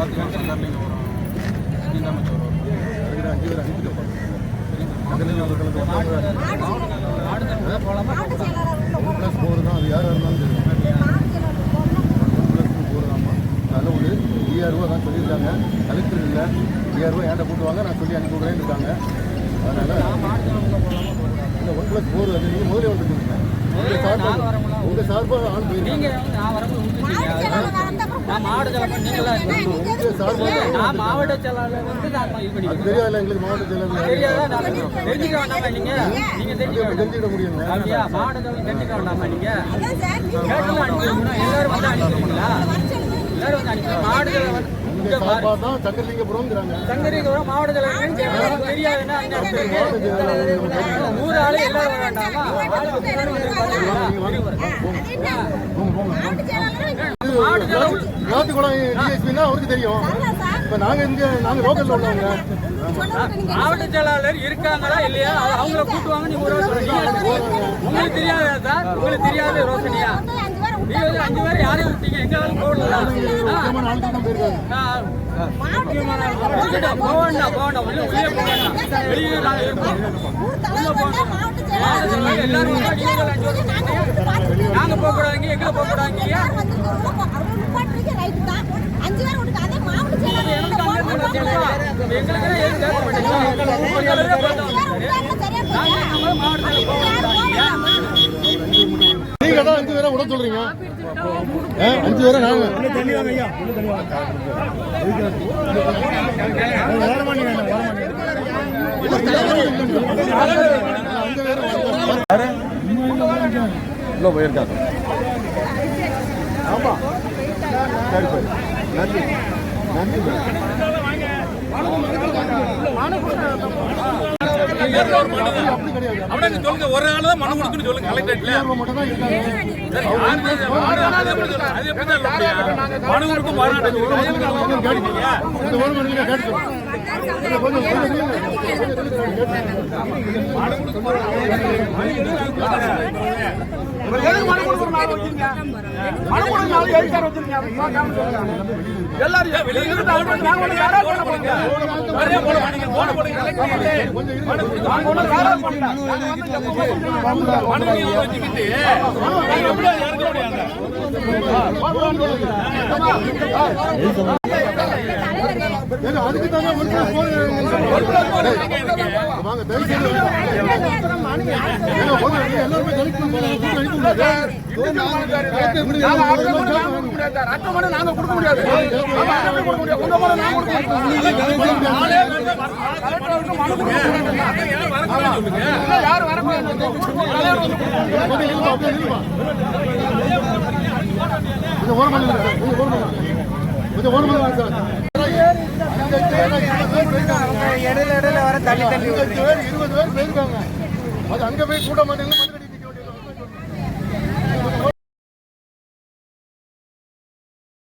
கார்த்திகன் சங்கர்லிங்க வரும். ஸ்ரீராமச்சோர் வரும். அஞ்சு ப்ளஸ் தான். அது யார் இருந்தாலும் தெரியும் ப்ளஸ் நல்ல ஒரு ஐயாயிரரூவா தான் சொல்லியிருக்காங்க. கலெக்டர் இல்லை. ஐயாயிரரூவா ஏன்ட்ட கூட்டுவாங்க. நான் சொல்லி அனுப்பி விடுறேன்னு இருக்காங்க. அதனால் இல்லை ஒன் ப்ளஸ் ஃபோர் அது நீங்கள் முதலே வந்துருக்கீங்க. உங்கள் சார்பாக உங்கள் சார்பாக ஆள் நீங்க நான் மாவட்ட செயலாளர் நீங்களா உங்கள் சார்பாக நான் மாவட்ட செயலாளர் வந்து நான் இது பண்ணி அது தெரியாதுல்ல எங்களுக்கு மாவட்ட செயலர் தெரியாதா நான் தெரிஞ்சுக்க வேண்டாமா நீங்க? நீங்க தெரிஞ்சுக்க வேண்டாம். தெரிஞ்சுக்கிட முடியுங்க அப்படியா? மாவட்ட செயலாளர் தெரிஞ்சுக்க வேண்டாமா நீங்க? கேட்டெல்லாம் அனுப்பிடுவோம் எல்லாரும் வந்து அனுப்பிடுவீங்களா எல்லாரும் வந்து அனுப்பி மாவட்ட செயலாளர் மாவட்ட செயலாளர் தெரியாதுன்னா ஆளு எல்லாரும் வர வேண்டாமா ஆளுக்கு குளம் டிஎஸ்பின்னா அவருக்கு தெரியும். இப்போ நாங்கள் இங்கே நாங்கள் லோக்கலில் உள்ளவங்க. மாவட்ட செயலாளர் இருக்காங்களா இல்லையா? அவங்கள கூட்டுவாங்க நீங்கள் ஒரு உங்களுக்கு தெரியாதா? சார் உங்களுக்கு தெரியாது ரோசனியா அஞ்சு பேர் யாரையும் விட்டீங்க எங்க ஆளும் போகண்டா போகண்டா உள்ள உள்ளே போகண்டா வெளியே நாங்க இருப்போம் எல்லாரும் நாங்க போக கூடாதுங்க எங்களை போக கூடாதுங்க அஞ்சு பேர் விட்டுட்டு அதே மாவட்ட செயலாளர் எனக்கு அங்க இருந்து நான் சொல்றேன். எங்களுக்கு எதுவும் கேட்க மாட்டீங்க உங்களுக்கு எல்லாம் பார்த்தோம் நாங்க மாவட்ட செயலாளர் நீங்கள் தான் அஞ்சு பேரை விட சொல்கிறீங்க அஞ்சு பேரை நாங்கள் உள்ள போயிருக்காங்க ஆமா. சரி சரி. நன்றி. நன்றி அவனுக்கு சொல்லுங்க ஒரு ஆள் தான் மனு கொடுக்குன்னு சொல்லுங்க கலெக்டரேட்ல மனு கொடுக்க மாறாட்டம் கேட்டுக்கோங்க இந்த ஒரு மணி அதுக்கு ஒரு போன் வாங்க தயவு செய்து. எல்லாருமே கலெக்ட் பண்ணி நாங்க கொடுக்க முடியாது? உங்க மேல கொடுக்க முடியாது. யாரும் வரக்கூடாது. இடையில இடையில வர தள்ளி தள்ளி அஞ்சு பேர், இருபது பேர் போயிருக்காங்க அது அங்க போய் கூட மாட்டேங்குது